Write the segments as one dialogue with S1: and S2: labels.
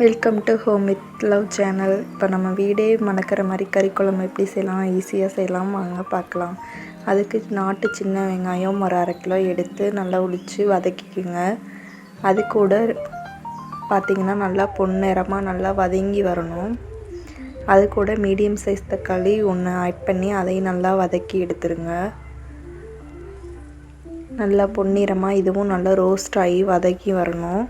S1: Welcome to home with love channel இப்போ நம்ம வீடே மணக்கிற மாதிரி கறி குழம்பு எப்படி செய்யலாம் ஈஸியாக செய்யலாம் வாங்க பார்க்கலாம். அதுக்கு நாட்டு சின்ன வெங்காயம் ஒரு அரை கிலோ எடுத்து நல்லா உளித்து வதக்கிக்குங்க. அது கூட பார்த்திங்கன்னா நல்லா பொன்னிறமாக நல்லா வதங்கி வரணும். அது கூட மீடியம் சைஸ் தக்காளி ஒன்று ஆட் பண்ணி அதையும் நல்லா வதக்கி எடுத்துருங்க. நல்லா பொன்னிறமாக இதுவும் நல்லா ரோஸ்ட் ஆகி வதக்கி வரணும்.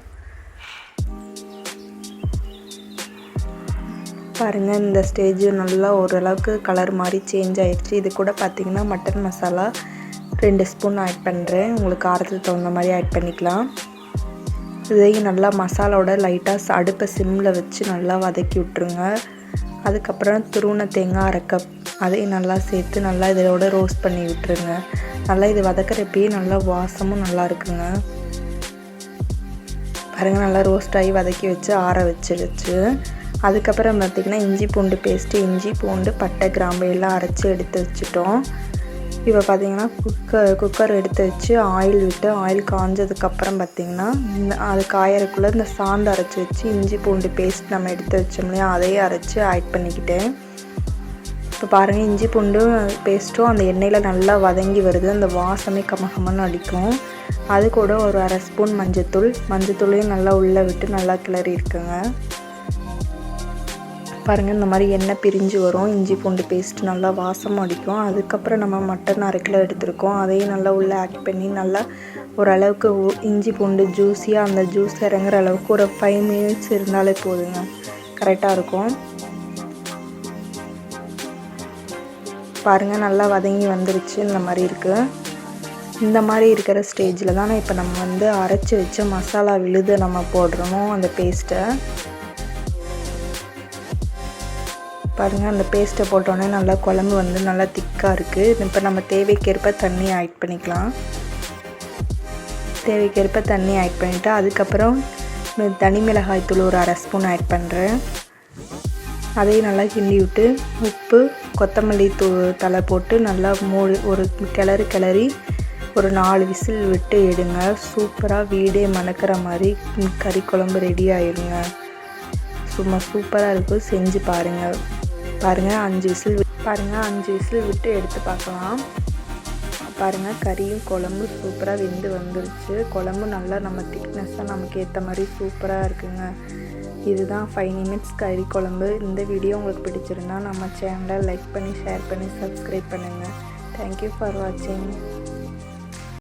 S1: பாருங்கள் இந்த ஸ்டேஜ் நல்லா ஓரளவுக்கு கலர் மாதிரி சேஞ்ச் ஆகிடுச்சு இது கூட பார்த்திங்கன்னா மட்டன் மசாலா ரெண்டு ஸ்பூன் ஆட் பண்ணுறேன் உங்களுக்கு காரத்துக்கு தகுந்த மாதிரி ஆட் பண்ணிக்கலாம். இதையும் நல்லா மசாலாவோட லைட்டாக அடுப்பை சிம்மில் வச்சு நல்லா வதக்கி விட்ருங்க அதுக்கப்புறம் துருவன தேங்காய் அரை கப் அதையும் நல்லா சேர்த்து நல்லா இதோட ரோஸ்ட் பண்ணி விட்டுருங்க. நல்லா இது வதக்கிறப்பயே நல்லா வாசமும் நல்லா இருக்குங்க. பாருங்கள் நல்லா ரோஸ்ட் ஆகி வதக்கி வச்சு ஆற வச்சிருச்சு. அதுக்கப்புறம் பார்த்திங்கன்னா இஞ்சி பூண்டு பேஸ்ட்டு இஞ்சி பூண்டு பட்டை கிராம்பு எல்லாம் அரைச்சி எடுத்து வச்சுட்டோம். இப்போ பார்த்திங்கன்னா குக்கர் குக்கர் எடுத்து வச்சு ஆயில் விட்டு ஆயில் காஞ்சதுக்கப்புறம் பார்த்திங்கன்னா இந்த அது காயறக்குள்ளே இந்த சாந்து அரைச்சி வச்சு இஞ்சி பூண்டு பேஸ்ட் நம்ம எடுத்து வச்சோம் இல்லையா அதையும் அரைச்சி ஆட் பண்ணிக்கிட்டேன் இப்போ பாருங்கள் இஞ்சி பூண்டும் பேஸ்ட்டும் அந்த எண்ணெயில் நல்லா வதங்கி வருது. அந்த வாசமே கமகமன்னு அடிக்கும். அது கூட ஒரு அரை ஸ்பூன் மஞ்சத்தூள். மஞ்சத்தூளையும் நல்லா உள்ளே விட்டு நல்லா கிளறி இருக்குங்க. பாருங்கள் இந்த மாதிரி எண்ணெய் பிரிஞ்சு வரும். இஞ்சி பூண்டு பேஸ்ட் நல்லா வாசம் அடிக்கும். அதுக்கப்புறம் நம்ம மட்டன் அரை கிலோ எடுத்துருக்கோம். அதையும் நல்லா உள்ளே ஆட் பண்ணி நல்லா ஓரளவுக்கு இஞ்சி பூண்டு ஜூஸியாக அந்த ஜூஸ் இறங்குற அளவுக்கு ஒரு ஃபைவ் மினிட்ஸ் இருந்தாலே போதுங்க. கரெக்டாக இருக்கும். பாருங்கள் நல்லா வதங்கி வந்துருச்சு. இந்த மாதிரி இருக்குது இந்த மாதிரி இருக்கிற ஸ்டேஜில் தானே இப்போ நம்ம வந்து அரைச்சி வச்ச மசாலா விழுது நம்ம போடுறோமோ அந்த பேஸ்ட்டை பாருங்கள் அந்த பேஸ்ட்டை போட்டோன்னே நல்லா குழம்பு வந்து நல்லா திக்காக இருக்குது இப்போ நம்ம தேவைக்கேற்ப தண்ணி ஆட் பண்ணிக்கலாம். தேவைக்கேற்ப தண்ணி ஆட் பண்ணிவிட்டு அதுக்கப்புறம் தனி மிளகாய் தூள் ஒரு அரை ஸ்பூன் ஆட் பண்ணுறேன் அதையும் நல்லா கிண்டி விட்டு உப்பு கொத்தமல்லி தூ தலை போட்டு நல்லா மூடு ஒரு கிளறு கிளறி ஒரு நாலு விசில் விட்டு எடுங்க. சூப்பராக வீடே மணக்கிற மாதிரி கறி குழம்பு ரெடி ஆயிடுங்க சும்மா சூப்பராக இருக்கும் செஞ்சு பாருங்கள் பாருங்கள் அஞ்சு விசில் பாருங்கள் அஞ்சு விசில் விட்டு எடுத்து பார்க்கலாம். பாருங்கள் கறியும் குழம்பு சூப்பராக வெந்து வந்துருச்சு. குழம்பு நல்லா நம்ம திக்னஸ்ஸாக நமக்கு ஏற்ற மாதிரி சூப்பராக இருக்குங்க. இதுதான் ஃபைவ் நிமிட்ஸ் கறி குழம்பு. இந்த வீடியோ உங்களுக்கு பிடிச்சிருந்தா நம்ம சேனலை லைக் பண்ணி ஷேர் பண்ணி சப்ஸ்கிரைப் பண்ணுங்கள் தேங்க்யூ ஃபார் வாட்சிங்